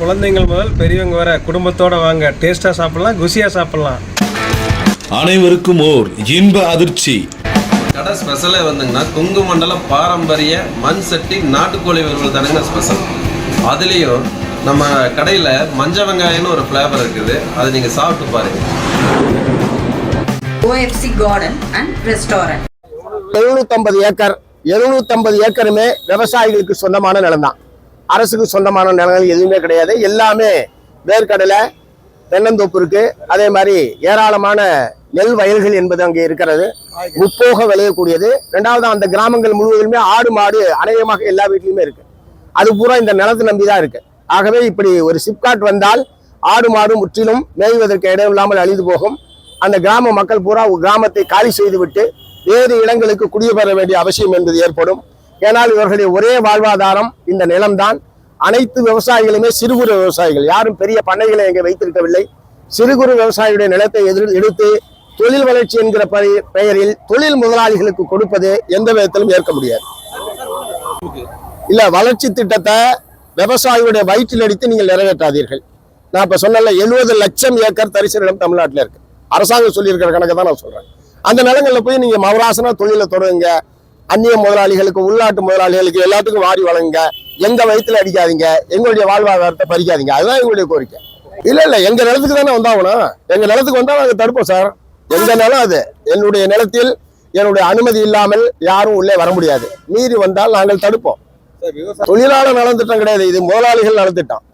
குழந்தைங்கள் முதல் பெரியவங்க வர குடும்பத்தோட வாங்க டேஸ்டா சாப்பிடலாம் குசியா சாப்பிடலாம். அனைவருக்கும் ஓர் இன்ப அதிர்ச்சி. கடை ஸ்பெஷலே வந்துங்கன்னா கொங்கு மண்டலம் பாரம்பரிய மண் சட்டி நாட்டுக்கோழி வறுவல் தானுங்க ஸ்பெஷல் அதுலேயும் நம்ம கடையில் மஞ்ச வெங்காயம்னு ஒரு ஃப்ளேவர் இருக்குது. அதை நீங்கள் சாப்பிட்டு பாருங்கள் OFC Garden and Restaurant. எழுநூத்தம்பது ஏக்கர் எழுநூத்தம்பது ஏக்கருமே விவசாயிகளுக்கு சொந்தமான நிலம் தான் அரசுக்கு சொந்தமான நிலங்கள் எதுவுமே கிடையாது. எல்லாமே வேர்க்கடலை தென்னந்தோப்பு இருக்கு. அதே மாதிரி ஏராளமான நெல் வயல்கள் என்பது அங்கே இருக்கிறது. முப்போக விளையக்கூடியது. ரெண்டாவது அந்த கிராமங்கள் முழுவதுமே ஆடு மாடு அநேகமாக எல்லா வீட்லையுமே இருக்கு. அது பூரா இந்த நிலத்தை நம்பி தான் இருக்கு. ஆகவே இப்படி ஒரு சிப்காட் வந்தால் ஆடு மாடு முற்றிலும் மேய்வதற்கு இடம் இல்லாமல் அழிந்து போகும். அந்த கிராம மக்கள் பூரா கிராமத்தை காலி செய்துவிட்டு வேறு இடங்களுக்கு குடிபெற வேண்டிய அவசியம் என்பது ஏற்படும். ஏனால் இவர்களுடைய ஒரே வாழ்வாதாரம் இந்த நிலம்தான். அனைத்து விவசாயிகளுமே சிறு குறு விவசாயிகள். யாரும் பெரிய பண்ணைகளை இங்கே வைத்திருக்கவில்லை. சிறு குறு விவசாயியுடைய நிலத்தை எதிர் எடுத்து தொழில் வளர்ச்சி என்கிற பெயரில் தொழில் முதலாளிகளுக்கு கொடுப்பது எந்த விதத்திலும் ஏற்க முடியாது. இல்ல வளர்ச்சி திட்டத்தை விவசாயியுடைய வயிற்றில் அடித்து நீங்கள் நிறைவேற்றாதீர்கள். நான் இப்ப சொன்னல எழுபது லட்சம் ஏக்கர் தரிசு நிலம் தமிழ்நாட்டில் இருக்கு. அரசாங்கம் சொல்லியிருக்கிற கணக்கு தான் நான் சொல்றேன். அந்த நிலங்கள்ல போய் நீங்க மவராசனா தொழிலை தொடருங்க அந்நிய முதலாளிகளுக்கு உள்நாட்டு முதலாளிகளுக்கு எல்லாத்துக்கும் வாரி வழங்குங்க. எங்க வயிற்றுல அடிக்காதீங்க. எங்களுடைய வாழ்வாதாரத்தை பறிக்காதீங்க. அதுதான் எங்களுடைய கோரிக்கை. இல்ல இல்ல எங்க நிலத்துக்கு தானே வந்தாகணும். எங்க நிலத்துக்கு வந்தா நாங்க தடுப்போம் சார் எங்க நிலம் அது? என்னுடைய நிலத்தில் என்னுடைய அனுமதி இல்லாமல் யாரும் உள்ளே வர முடியாது. மீறி வந்தால் நாங்கள் தடுப்போம். தொழிலாளர் நலத்திட்டம் கிடையாது. இது முதலாளிகள் நலத்திட்டம்.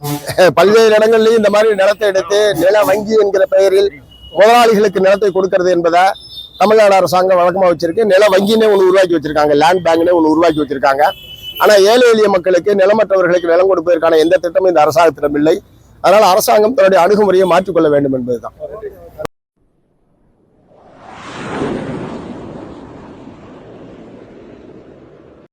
பல்வேறு இடங்கள்லயும் இந்த மாதிரி நிலத்தை எடுத்து நில வங்கி என்கிற பெயரில் முதலாளிகளுக்கு நிலத்தை கொடுக்கிறது என்பதை தமிழ்நாடு அரசாங்கம் வழக்கமாக வச்சிருக்கு. நில வங்கினே ஒன்று உருவாக்கி வச்சிருக்காங்க. லேண்ட் பேங்க்னே ஒன்று உருவாக்கி வச்சிருக்காங்க. ஆனா ஏழை எளிய மக்களுக்கு நிலமற்றவர்களுக்கு நிலம் கொடுப்பதற்கான எந்த திட்டமும் இந்த அரசாங்கத்திடம் இல்லை. அதனால் அரசாங்கம் தன்னுடைய அணுகுமுறையை மாற்றிக்கொள்ள வேண்டும் என்பதுதான்.